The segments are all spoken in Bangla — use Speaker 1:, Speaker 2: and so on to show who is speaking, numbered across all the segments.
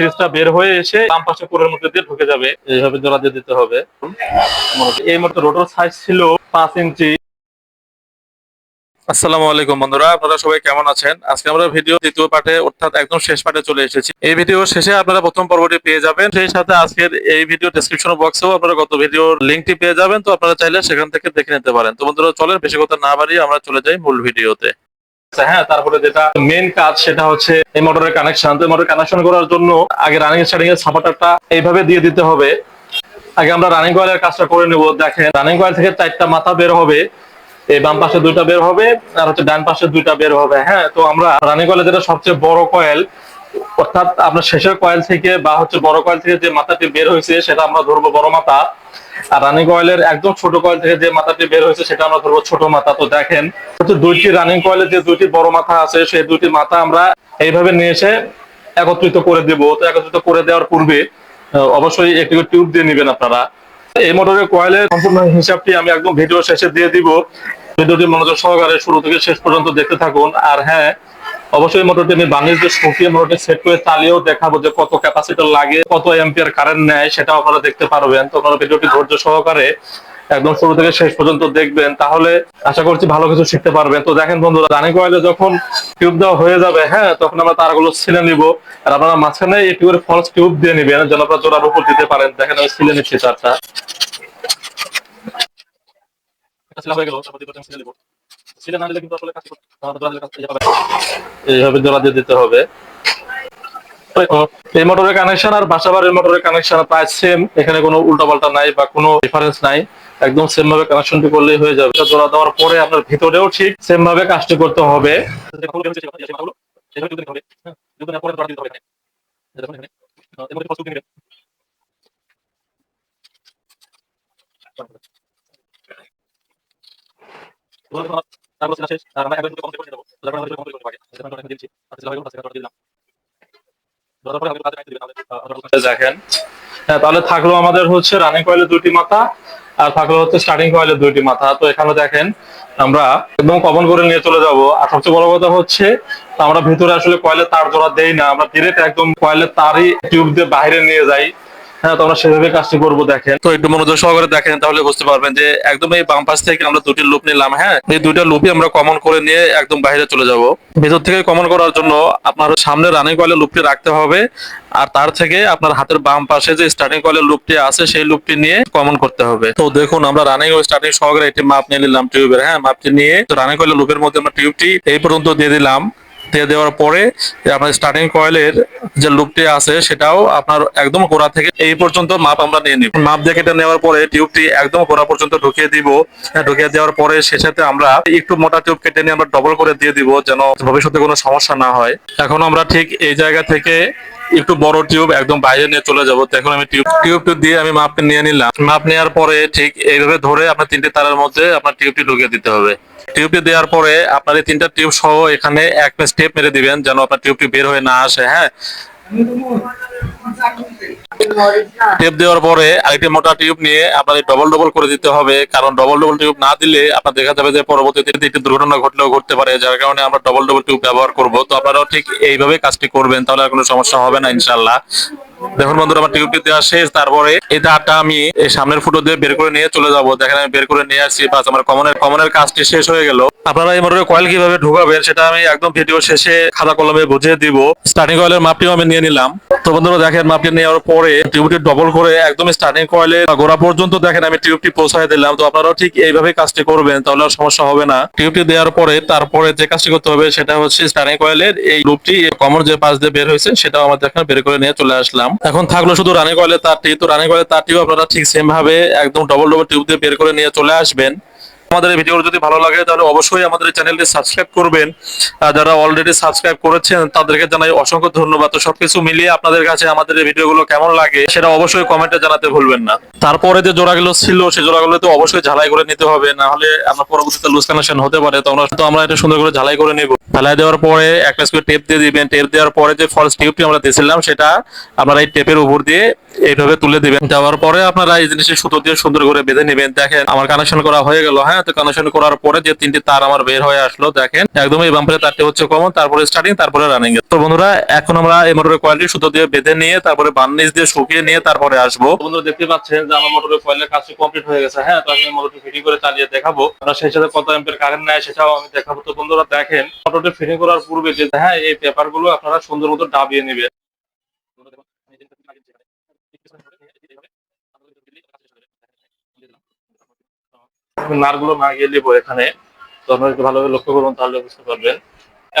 Speaker 1: ফ্রিজটা বের হয়ে এসে বাম পাশে কোরের মধ্যে দিয়ে ঢুকে যাবে। এইভাবে জোড়া দিয়ে দিতে হবে। এই মতো রোটর সাইজ ছিল পাঁচ ইঞ্চি। আসসালামু আলাইকুম বন্ধুরা, আপনারা সবাই কেমন আছেন? আজকে আমরা ভিডিও দ্বিতীয় পাঠে অর্থাৎ একদম শেষ পাঠে চলে এসেছি। এই ভিডিও শেষে আপনারা প্রথম পর্বটি পেয়ে যাবেন। সেই সাথে আজকের এই ভিডিও ডেসক্রিপশন বক্সেও আপনারা গত ভিডিওর লিঙ্কটি পেয়ে যাবেন। তো আপনারা চাইলে সেখান থেকে দেখে নিতে পারেন। তো বন্ধুরা, চলেন বেশি কথা না বাড়িয়ে আমরা চলে যাই মূল ভিডিওতে হ্যাঁ তারপরে যেটা মেন কাজ সেটা হচ্ছে এই মোটরের কানেকশন তো মোটর কানেকশন করার জন্য আগে রানিং স্টার্টিং এর সাপোর্টারটা এইভাবে দিয়ে দিতে হবে। আগে আমরা রানিং কয়েলের কাজটা করে নেব। দেখেন রানিং কয়েল থেকে চারটা মাথা বের হবে, এই বাম পাশে দুইটা বের হবে, আর হচ্ছে ডান পাশে দুইটা বের হবে। হ্যাঁ তো আমরা রানিং কয়েলে যেটা সবচেয়ে বড় কয়েল অর্থাৎ আপনার শেষের কয়েল থেকে বা হচ্ছে বড় কয়েল থেকে যে মাথাটি বের হয়েছে, সেটা আমরা ধরবো বড় মাথা। আর রানিং কয়েলের একদম ছোট কয়েল থেকে যে মাথাটি বের হয়েছে সেটা আমরা ধরবো ছোট মাথা। তো দেখেন দুইটি রানিং কয়েলের যে দুইটি বড় মাথা আছে, সেই দুইটি মাথা আমরা এইভাবে নিয়ে এসে একত্রিত করে দেবো। তো একত্রিত করে দেওয়ার পূর্বে অবশ্যই একটি টিউব দিয়ে নেবেন আপনারা। এই মোটরের কয়েলের সম্পূর্ণ হিসাবটি আমি একদম ভিডিও শেষে দিয়ে দিব। ভিডিওটি মনোযোগ সহকারে শুরু থেকে শেষ পর্যন্ত দেখতে থাকুন। আর হ্যাঁ অবশ্যই মোটরটি আমি বানিয়ে যে শুকিয়ে মোটরটি সেট করে চালিয়েও দেখাবো যে কত ক্যাপাসিটার লাগে, কত এম্পিয়ার কারেন্ট নেয়, সেটাও আপনারা দেখতে পারবেন। তো আপনারা ভিডিওটি ধৈর্য সহকারে একদম শুরু থেকে শেষ পর্যন্ত দেখবেন। তাহলে আশা করছি ভালো কিছু শিখতে পারবেন। তো দেখেন বন্ধুরা রানিং কয়েলে যখন টিউব দেওয়া হয়ে যাবে হ্যাঁ তখন আমরা তারগুলো ছিলে নিব আর আপনারা মাঝখানে এই টিউবের ফলস টিউব দিয়ে নিবেন, যেন আপনারা জোড়ার উপর দিতে পারেন। দেখেন আমি ছিলে নিচ্ছি তারটা হয়ে গেল ছিলে না দিলে কিন্তু আসলে কাজ। এইভাবে জোড়া দিয়ে দিতে হবে। এই মোটরের কানেকশন আর বাসাবাড়ির মোটরের কানেকশন প্রায় সেম এখানে কোনো উল্টাপাল্টা নাই বা কোনো ডিফারেন্স নাই। একদম সেম ভাবে কানেকশনটি করলেই হয়ে যাবে। জোড়া দেওয়ার পরে আপনার ভিতরেও ঠিক সেম ভাবে কাজটি করতে হবে। তারপর হয়ে তাহলে থাকল আমাদের হচ্ছে রানিং কয়েলের দুইটি মাথা, আর থাকল হচ্ছে স্টার্টিং কয়েলের দুইটি মাথা। তো এখানে দেখেন, আমরা একদম কমন করে নিয়ে চলে যাব। আর সবচেয়ে বড় কথা হচ্ছে, আমরা ভিতরে আসলে কয়েলের তার জোড়া দেই না। আমরা ডিরেক্ট একদম কয়েলের তারই টিউব দিয়ে বাইরে নিয়ে যাই। হ্যাঁ বুঝতে পারবেন দুটি হ্যাঁ? বাইরে কমন করার জন্য আপনার সামনে রাখতে হবে, আর তার থেকে আপনার হাতের বাম পাশে যে স্টার্টিং কয়েলের লুপটি আছে, সেই লুপটি নিয়ে কমন করতে হবে। তো দেখুন, আমরা রানিং স্টার্টিং সহকারে একটি মাপ নিয়ে নিলাম টিউবের হ্যাঁ? মাপটি নিয়ে রানিং কয়েলের লুপের মধ্যে আমরা টিউবটি এই পর্যন্ত দিয়ে দিলাম। দিয়ে দেওয়ার পরে আপনার স্টার্টিং কয়েলের যে লুপটি আছে সেটাও আপনার একদম গোড়া থেকে এই পর্যন্ত মাপ আমরা নিয়ে নিব। মাপ দিয়ে কেটে নেওয়ার পরে টিউবটি একদম গোড়া পর্যন্ত ঢুকিয়ে দিব। হ্যাঁ, ঢুকিয়ে দেওয়ার পরে সে সাথে আমরা একটু মোটা টিউব কেটে নিয়ে আমরা ডবল করে দিয়ে দিব যেন ভবিষ্যতে কোনো সমস্যা না হয়। এখন আমরা ঠিক এই জায়গা থেকে একটু বড় টিউব একদম বাইরে নিয়ে চলে যাব। এখন আমি টিউব টিউব দিয়ে আমি মাপ নিয়ে নিলাম। মাপ নেওয়ার পরে ঠিক এইভাবে ধরে আপনার তিনটে তারের মধ্যে আপনার টিউবটি ঢুকিয়ে দিতে হবে। টিউবটি দেওয়ার পরে আপনার এই তিনটা টিউব সহ এখানে এক স্টেপ মেরে দিবেন যেন আপনার টিউবটি বের হয়ে না আসে হ্যাঁ? টেপ দেওয়ার পরে আরেকটি মোটা টিউব নিয়ে আপনাদের ডবল ডবল করে দিতে হবে। কারণ ডবল ডবল টিউব না দিলে আপনার দেখা যাবে যে পরবর্তীতে একটি দুর্ঘটনা ঘটলেও ঘটতে পারে, যার কারণে আমরা ডবল ডবল টিউব ব্যবহার করব। তো আপনারাও ঠিক এইভাবে কাজটি করবেন, তাহলে আর কোনো সমস্যা হবে না ইনশাল্লাহ দেখুন বন্ধুরা, আমার টিউবটি দেওয়া শেষ। তারপরে এই তারটা আমি এই সামনের ফুটো দিয়ে বের করে নিয়ে চলে যাব। দেখেন, আমি বের করে নিয়ে আসছি। বাস, আমার কমনের কমনের কাজটি শেষ হয়ে গেল। আপনারা এই মোটরের কয়েল কীভাবে ঢুকাবেন সেটা আমি একদম ভিডিও শেষে খাতা কলমে বুঝিয়ে দিব। স্টার্টিং কয়েলের মাপটিও আমি নিয়ে নিলাম। তো বন্ধুরা, দেখেন, মাপটি নেওয়ার পরে টিউবটি ডবল করে একদম স্টার্টিং কয়েলের গোড়া পর্যন্ত দেখেন, আমি টিউবটি পৌঁছায় দিলাম। তো আপনারাও ঠিক এইভাবে কাজটি করবেন, তাহলে আর সমস্যা হবে না। টিউবটি দেওয়ার পরে, তারপরে যে কাজটি করতে হবে, সেটা হচ্ছে স্টার্টিং কয়েলের এই লুপটি কমন যে পাশ দিয়ে বের হয়েছে, সেটাও আমাদের এখানে বের করে নিয়ে চলে আসলাম। এখন থাকল শুধু রানিং কয়েলের তারটি। তো রানিং কয়েলের তারটিও আপনারা ঠিক সেম ভাবে একদম ডবল ডবল টিউব দিয়ে বের করে নিয়ে চলে আসবেন। আমাদের ভিডিও যদি ভালো লাগে, তাহলে অবশ্যই আমাদের চ্যানেলটি সাবস্ক্রাইব করবেন। যারা অলরেডি সাবস্ক্রাইব করেছেন, তাদেরকে জানাই অসংখ্য ধন্যবাদ। তো সবকিছু মিলিয়ে আপনাদের কাছে আমাদের ভিডিওগুলো কেমন লাগে, সেটা অবশ্যই কমেন্টে জানাতে ভুলবেন না। তারপরে যে জোড়াগুলো ছিল, সেই জোড়াগুলো তো অবশ্যই ঝালাই করে নিতে হবে, না হলে আমরা পরবর্তীতে লুজ কানেকশন হতে পারে। তো আমরা তো আমরা এটা সুন্দর করে ঝালাই করে নেব। ঝালাই দেওয়ার পরে একটা টেপ দিয়ে দিবেন। টেপ দেওয়ার পরে যে ফলস টিউবটি আমরা দিয়েছিলাম, সেটা আমরা এই টেপের উপর দিয়ে এইভাবে তুলে দিবেন। দেওয়ার পরে আপনারা এই জিনিসের সুতো দিয়ে সুন্দর করে বেঁধে নেবেন। দেখেন, আমার কানেকশন করা হয়ে গেল হ্যাঁ? তো কানেকশন করার পরে যে তিনটি তার আমার বের হয়ে আসলো, দেখেন, একদম এই বাম্পারের তারটি হচ্ছে কমন তারপরে স্টার্টিং তারপরে রানিং তো বন্ধুরা, এখন আমরা এই মোটরের কোয়ালিটি সুতো দিয়ে বেঁধে নিয়ে, তারপরে বার্নিশ দিয়ে শুকিয়ে নিয়ে তারপরে আসব। বন্ধুরা, দেখতে পাচ্ছেন যে আমার মোটরের কয়েলের কাজটি কমপ্লিট হয়ে গেছে হ্যাঁ? তো আমি মোটরটি ফিটিং করে চালিয়ে দেখাবো। আমরা সেই সাথে কত এম্পের কারেন্ট নেয় সেটাও আমি দেখাবো। তো বন্ধুরা, দেখেন মোটরটি ফিটিং করার পূর্বে যে হ্যাঁ এই পেপারগুলো আপনারা সুন্দর মতো ডাবিয়ে নেবেন। নারগুলো না গিয়ে নেব এখানে। একটু ভালোভাবে লক্ষ্য করুন, তাহলে বুঝতে পারবেন।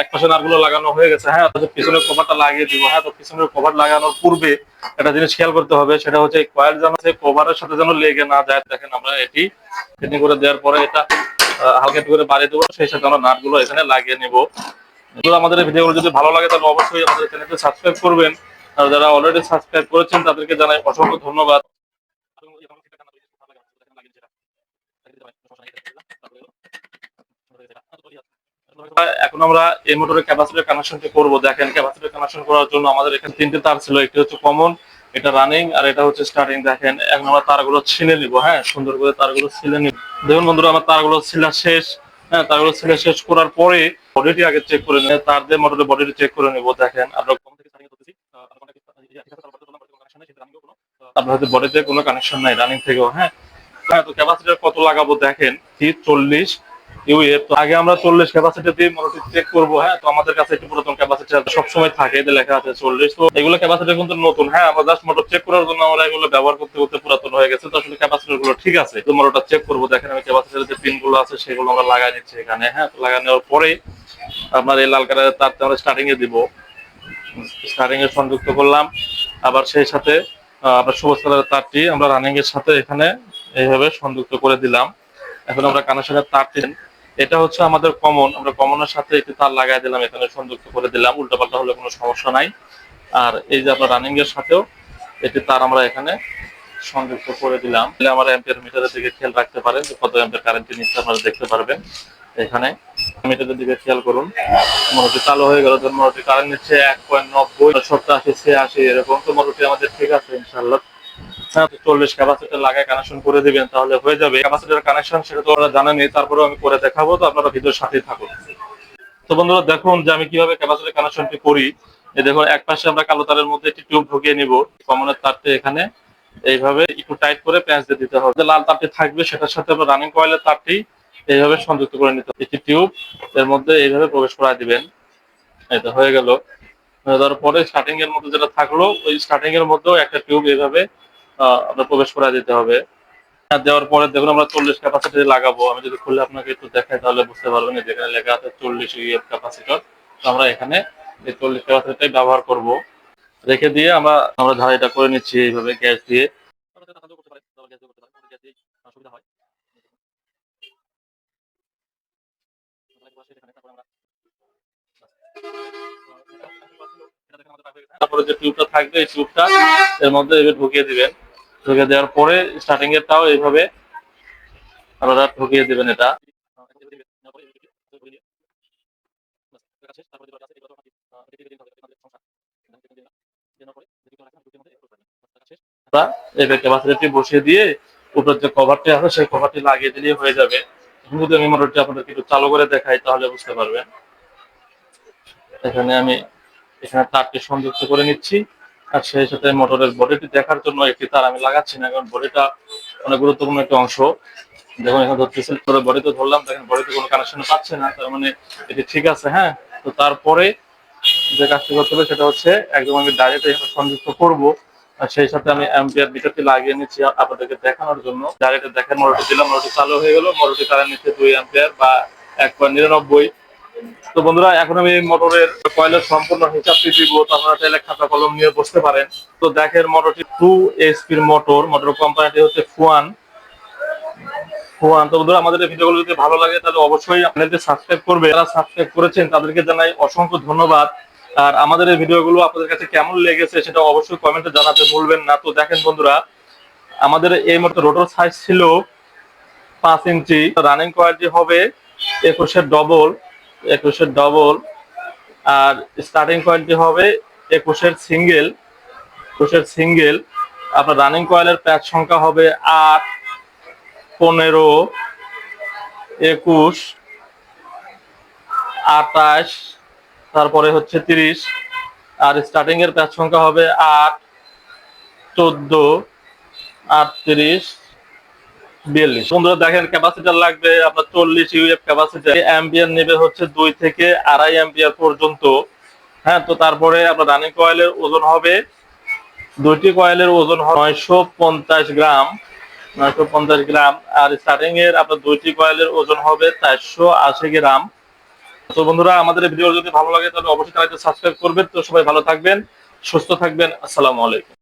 Speaker 1: এক পাশে নারগুলো লাগানো হয়ে গেছে হ্যাঁ পিছনের কভারটা লাগিয়ে দিব। হ্যাঁ তো পিছনের কভার লাগানোর পূর্বে একটা জিনিস খেয়াল করতে হবে, সেটা হচ্ছে কয়েল যেন কভারের সাথে যেন লেগে না যায়। দেখেন আমরা এটি ফিটিং করে দেওয়ার পরে এটা হালকা করে বাড়িয়ে দেবো, সেই সাথে আমরা নাটগুলো এখানে লাগিয়ে নেব। আমাদের ভিডিওগুলো যদি ভালো লাগে, তাহলে অবশ্যই আমাদের চ্যানেলকে সাবস্ক্রাইব করবেন। আর যারা অলরেডি সাবস্ক্রাইব করেছেন, তাদেরকে জানাই অসংখ্য ধন্যবাদ। এখন আমরা এই মোটরের ক্যাপাসিটর কানেকশনটি করব। দেখেন ক্যাপাসিটর কানেকশন করার জন্য আমাদের এখানে তিনটে তার ছিল। একটি হচ্ছে কমন এটা রানিং আর এটা হচ্ছে স্টার্টিং দেখেন, এখন আমরা তারগুলো ছিলে নিব হ্যাঁ? সুন্দর করে তারগুলো ছিলে নিব। দেখুন বন্ধুরা, আমার তারগুলো ছিলা শেষ। হ্যাঁ তারগুলো ছিলে শেষ করার পরে বডিটি আগে চেক করে নেব তার দিয়ে মোটরের বডিটি চেক করে নেব। দেখেন, আমরা কম থেকে আপনার হয়তো বডিতে কোনো কানেকশন নাই রানিং থেকেও হ্যাঁ? হ্যাঁ তো ক্যাপাসিটার কত লাগাবো? দেখেন, কি? চল্লিশ। ইউএফ তো আগে আমরা চল্লিশ ক্যাপাসিটি দিয়ে মোটরটি চেক করব হ্যাঁ তো আমাদের কাছে একটি পুরাতন ক্যাপাসিটি সবসময় থাকে, এতে লেখা আছে চল্লিশ। তো এগুলো ক্যাপাসিটি কিন্তু নতুন হ্যাঁ আমরা জাস্ট মোটর চেক করার জন্য আমরা এগুলো ব্যবহার করতে করতে পুরাতন হয়ে গেছে, তো আসলে ক্যাপাসিটারগুলো ঠিক আছে। তো মোটরটা চেক করব, দেখেন আমি ক্যাপাসিটার যে পিনগুলো আছে, সেগুলো আমরা লাগাই নিচ্ছি এখানে হ্যাঁ তো লাগানোর পরে আপনার এই লাল কালারের তারটা আমরা স্টার্টিং এ দিব। স্টার্টিং এ সংযুক্ত করলাম, আবার সেই সাথে আপনার সবুজ কালারের তারটি আমরা রানিং এর সাথে এখানে এইভাবে সংযুক্ত করে দিলাম। এখন আমরা কানেকশনের তারটি এটা হচ্ছে আমাদের কমন আমরা কমনের সাথে একটি তার লাগাই দিলাম, এখানে সংযুক্ত করে দিলাম, উল্টাপাল্টা হলে কোনো সমস্যা নাই। আর এই যে আপনার রানিং এর সাথেও একটি তার আমরা এখানে সংযুক্ত করে দিলাম। তাহলে আমরা অ্যাম্পিয়ার মিটারের দিকে খেয়াল রাখতে পারেন যে কত অ্যাম্পিয়ার কারেন্ট নিচ্ছে আপনারা দেখতে পারবেন। এখানে মিটারের দিকে খেয়াল করুন। মোটরটি চালু হয়ে গেল মোটরটি কারেন্ট নিচ্ছে এক পয়েন্ট নব্বই, সত্তর, আশি, ছিয়াশি, এরকম। তো মোটরটি আমাদের ঠিক আছে ইনশাল্লাহ চল্লিশ ক্যাপাসিটার লাগায় কানেকশন করে দিবেন, তাহলে হয়ে যাবে। ক্যাপাসিটার কানেকশন সেটা তো ওরা জানেনি তারপরেও আমি করে দেখাবো, তো আপনারা ভিডিওর সাথেই থাকুন। তো বন্ধুরা, দেখুন যে আমি কীভাবে ক্যাপাসিটার কানেকশনটি করি। দেখুন, এক পাশে আমরা কালো তারের মধ্যে একটি টিউব ঢুকিয়ে নিব। কমনের তারটি এখানে এইভাবে একটু টাইট করে প্যাঁচ দিয়ে দিতে হবে। লাল তারটি থাকবে, সেটার সাথে আমরা রানিং কয়েলের তারটি এইভাবে সংযুক্ত করে নিতে একটি টিউব এর মধ্যে এইভাবে প্রবেশ করা দিবেন। এটা হয়ে গেল। হয়ে যাওয়ার পরে স্টার্টিং এর মধ্যে যেটা থাকল, ওই স্টার্টিং এর মধ্যেও একটা টিউব এইভাবে আপনার প্রবেশ করা দিতে হবে। দেওয়ার পরে দেখুন আমরা চল্লিশ ক্যাপাসিটি লাগাবো। আমি যদি খুলে আপনাকে একটু দেখাই, তাহলে বুঝতে পারবেন যেখানে লেখা আছে চল্লিশ ইউএফ ক্যাপাসিটর তো আমরা এখানে এই চল্লিশ ক্যাপাসিটাই ব্যবহার করব। রেখে দিয়ে আমরা আমরা ধারাইটা করে নিচ্ছি এইভাবে গ্যাস দিয়ে। তারপরে যে টিউবটা থাকবে, এই টিউবটা এর মধ্যে ঢুকিয়ে দিবেন। ঢুকিয়ে দেওয়ার পরে স্টার্টিং এরটাও এইভাবে আপনারা ঢুকিয়ে দিবেন এটা। ক্যাপাসিটি বসিয়ে দিয়ে উপরের যে কভারটি আছে, সেই কভারটি লাগিয়ে দিলেই হয়ে যাবে। যদি আমি মোটরটি আপনাদেরকে একটু চালু করে দেখাই, তাহলে বুঝতে পারবেন। এখানে আমি, এখানে তারটি সংযুক্ত করে নিচ্ছি। আর সেই সাথে মোটরের বডিটি দেখার জন্য একটি তার আমি লাগাচ্ছি না, কারণ বডিটা অনেক গুরুত্বপূর্ণ একটা অংশ। দেখুন, এখানে ধরতেছি করে বডিতে ধরলাম, দেখেন বডিতে কোনো কানেকশন পাচ্ছে না, তার মানে এটি ঠিক আছে হ্যাঁ? তো তারপরে যে কাজটি করতে হবে, সেটা হচ্ছে একদম আমি ডাইরেক্ট সংযুক্ত করব, আর সেই সাথে আমি অ্যাম্পিয়ার মিটারটি লাগিয়ে নিচ্ছি আপনাদেরকে দেখানোর জন্য। ডাইরেক্ট দেখেন, মোটরটি দিলাম, মোটরটি চালু হয়ে গেল, মোটরটি কারেন্ট নিচ্ছে দুই অ্যাম্পিয়ার বা এক পয়েন্ট নিরানব্বই। তো বন্ধুরা, এখন আমি মোটরের কয়েলের সম্পূর্ণ হিসাবটি দিব। তো চাইলে খাতা কলম নিয়ে বসতে পারেন। তো দেখেন, মোটরটি টু এইচপির মোটর মোটর কোম্পানিটি হচ্ছে ফুয়ান ফুয়ান তো বন্ধুরা, আমাদের ভিডিওগুলো যদি ভালো লাগে, তাহলে অবশ্যই আপনাদের সাবস্ক্রাইব করবে। যারা সাবস্ক্রাইব করেছেন, তাদেরকে জানাই অসংখ্য ধন্যবাদ। আর আমাদের এই ভিডিওগুলো আপনাদের কাছে কেমন লেগেছে, সেটা অবশ্যই কমেন্টে জানাতে ভুলবেন না। তো দেখেন বন্ধুরা, আমাদের এই মতো রোটর সাইজ ছিল পাঁচ ইঞ্চি। রানিং কোয়ালিটি হবে একুশের ডবল একুশের ডবল আর স্টার্টিং কোয়ালিটি হবে একুশের সিঙ্গেল একুশের সিঙ্গেল আপনার রানিং কয়েলের প্যাচ সংখ্যা হবে আট, পনেরো, একুশ আটাশ তারপরে হচ্ছে তিরিশ, আর স্টার্টিংয়ের প্যাচ সংখ্যা হবে আট, চোদ্দ, আটত্রিশ বিয়াল্লিশ। বন্ধুরা দেখেন ক্যাপাসিটার লাগবে আপনার চল্লিশ ইউএফ ক্যাপাসিটার অ্যাম্পিয়ার নেবে হচ্ছে দুই থেকে আড়াই অ্যাম্পিয়ার পর্যন্ত। হ্যাঁ তো তারপরে আপনার রানিং কয়েলের ওজন হবে, দুইটি কয়েলের ওজন নয়শো পঞ্চাশ গ্রাম। নয়শো পঞ্চাশ গ্রাম। আর স্টার্টিং এর আপনার দুইটি কয়েলের ওজন হবে চারশো আশি গ্রাম। তো বন্ধুরা, আমাদের ভিডিও যদি ভালো লাগে তাহলে অবশ্যই চ্যানেলটি সাবস্ক্রাইব করবেন। তো সবাই ভালো থাকবেন, সুস্থ থাকবেন। আসসালামু আলাইকুম।